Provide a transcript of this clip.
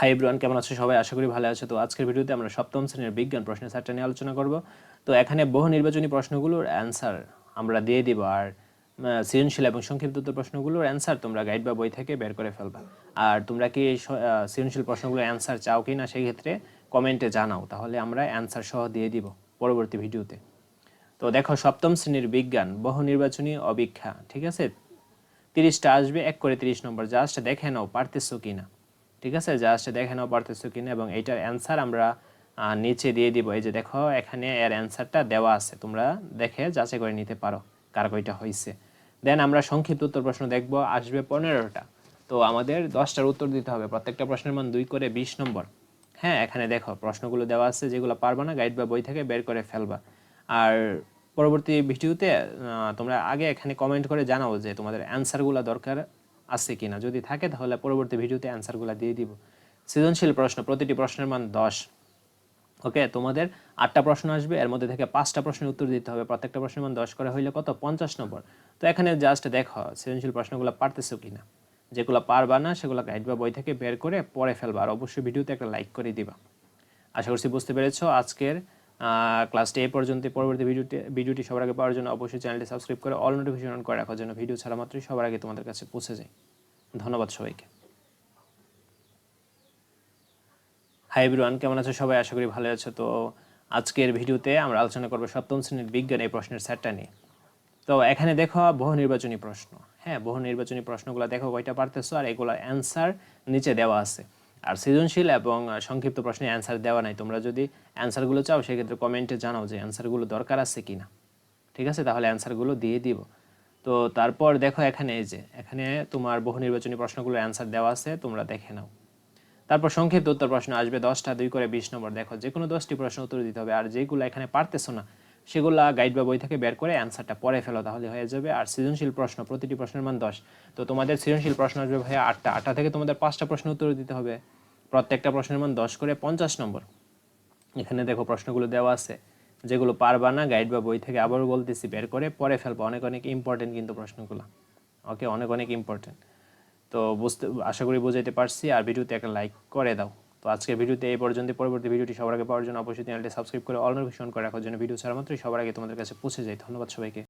Hi everyone কেমন আছো সবাই? আশা করি ভালো আছো। তো আজকের ভিডিওতে আমরা সপ্তম শ্রেণির বিজ্ঞান প্রশ্নের সেটটা নিয়ে আলোচনা করব। তো এখানে বহু নির্বাচনী প্রশ্নগুলোর অ্যান্সার আমরা দিয়ে দিব আর সৃজনশীল এবং সংক্ষিপ্ত প্রশ্নগুলোর অ্যান্সার তোমরা গাইড বা বই থেকে বের করে ফেলবা। আর তোমরা কি সৃজনশীল প্রশ্নগুলোর অ্যান্সার চাও কি না সেই ক্ষেত্রে কমেন্টে জানাও, তাহলে আমরা অ্যান্সার সহ দিয়ে দিব পরবর্তী ভিডিওতে। তো দেখো, সপ্তম শ্রেণির বিজ্ঞান, বহু নির্বাচনী অবীক্ষা, ঠিক আছে? তিরিশটা আসবে, এক করে তিরিশ নম্বর জাস্ট দেখে নাও, পারতেছো কি না ঠিক আছে? জাস্ট দেখে নাও, পারতেছো কিনা? এবং এইটার অ্যান্সার আমরা নিচে দিয়ে দিব। এই যে দেখো, এখানে এর অ্যান্সারটা দেওয়া আছে। তোমরা দেখে যাচাই করে নিতে পারো কার কয়টা হয়েছে দেন আমরা সংক্ষিপ্ত উত্তর প্রশ্ন দেখব। আসবে পনেরোটা। তো আমাদের দশটার উত্তর দিতে হবে। প্রত্যেকটা প্রশ্নের মান দুই করে বিশ নম্বর। হ্যাঁ এখানে দেখো, প্রশ্নগুলো দেওয়া আছে, যেগুলো পারবা না গাইড বা বই থেকে বের করে ফেলবা। আর পরবর্তী ভিডিওতে তোমরা আগে এখানে কমেন্ট করে জানাও যে তোমাদের অ্যান্সারগুলো দরকার আছে কিনা? যদি থাকে, তাহলে পরবর্তী ভিডিওতে অ্যান্সারগুলো দিয়ে দিব। সৃজনশীল প্রশ্ন, প্রতিটি প্রশ্নের মান দশ। ওকে তোমাদের আটটা প্রশ্ন আসবে, এর মধ্যে থেকে পাঁচটা প্রশ্নের উত্তর দিতে হবে। প্রত্যেকটা প্রশ্নের মান দশ করে হইলে কত? পঞ্চাশ নম্বর। তো এখানে জাস্ট দেখো, সৃজনশীল প্রশ্নগুলো পারতেছো কিনা? যেগুলো পারবা না সেগুলো গাইড বা বই থেকে বের করে পরে ফেলবা। আর অবশ্যই ভিডিওতে একটা লাইক করে দিবা। আশা করছি বুঝতে পেরেছ। আজকের ক্লাসটি এই পর্যন্ত পরবর্তী ভিডিওটি ভিডিওটি সবার আগে পাওয়ার জন্য অবশ্যই চ্যানেলটি সাবস্ক্রাইব করে অল নোটিফিকেশন অন করে রাখার জন্য ভিডিও ছাড়া মাত্রই সবার আগে তোমাদের কাছে পৌঁছে যায়। ধন্যবাদ সবাইকে। হাই এভরিওয়ান কেমন আছো সবাই? আশা করি ভালো আছো। তো আজকের ভিডিওতে আমরা আলোচনা করব সপ্তম শ্রেণির বিজ্ঞান এই প্রশ্নের সেটটা নিয়ে। তো এখানে দেখো বহু নির্বাচনী প্রশ্ন। হ্যাঁ বহু নির্বাচনী প্রশ্নগুলো দেখো কয়টা পারতেছো আর এগুলো অ্যান্সার নিচে দেওয়া আছে। আর সৃজনশীল এবং সংক্ষিপ্ত প্রশ্নে অ্যান্সার দেওয়া নাই। তোমরা যদি অ্যান্সারগুলো চাও, সেক্ষেত্রে কমেন্টে জানাও যে অ্যান্সারগুলো দরকার আছে কি না ঠিক আছে? তাহলে অ্যান্সারগুলো দিয়ে দিব। তো তারপর দেখো এখানে এই যে, এখানে তোমার বহু নির্বাচনী প্রশ্নগুলোর অ্যান্সার দেওয়া আছে, তোমরা দেখে নাও। তারপর সংক্ষিপ্ত উত্তর প্রশ্ন আসবে দশটা, দুই করে বিশ নম্বর। দেখো যে কোনো দশটি প্রশ্ন উত্তর দিতে হবে, আর যেগুলো এখানে পারতেছো না সেগুলো গাইড বা বই থেকে বের করে অ্যান্সারটা পরে ফেলো তাহলে হয়ে যাবে। আর সৃজনশীল প্রশ্ন, প্রতিটি প্রশ্নের মান দশ। তো তোমাদের সৃজনশীল প্রশ্ন আসবে ভাইয়া আটটা। আটটা থেকে তোমাদের পাঁচটা প্রশ্ন উত্তর দিতে হবে। প্রত্যেকটা প্রশ্নের মান দশ করে পঞ্চাশ নম্বর। এখানে দেখো প্রশ্নগুলো দেওয়া আছে। যেগুলো পারবা না গাইড বা বই থেকে আবারও বলতেছি, বের করে পরে ফেলব। অনেক অনেক ইম্পর্টেন্ট কিন্তু প্রশ্নগুলো। ওকে অনেক অনেক ইম্পর্টেন্ট তো বুঝতে, আশা করি বুঝাইতে পারছি। আর ভিডিওতে একটা লাইক করে দাও। তো আজকের ভিডিওতে এই পর্যন্ত পরবর্তী ভিডিওটি সবার আগে পাওয়ার জন্য অবশ্যই চ্যানেলটি সাবস্ক্রাইব করে অল নোটিফিকেশন করে রাখার জন্য ভিডিও ছাড়া মাত্রই সবার আগে তোমাদের কাছে পৌঁছে যায়। ধন্যবাদ সবাইকে।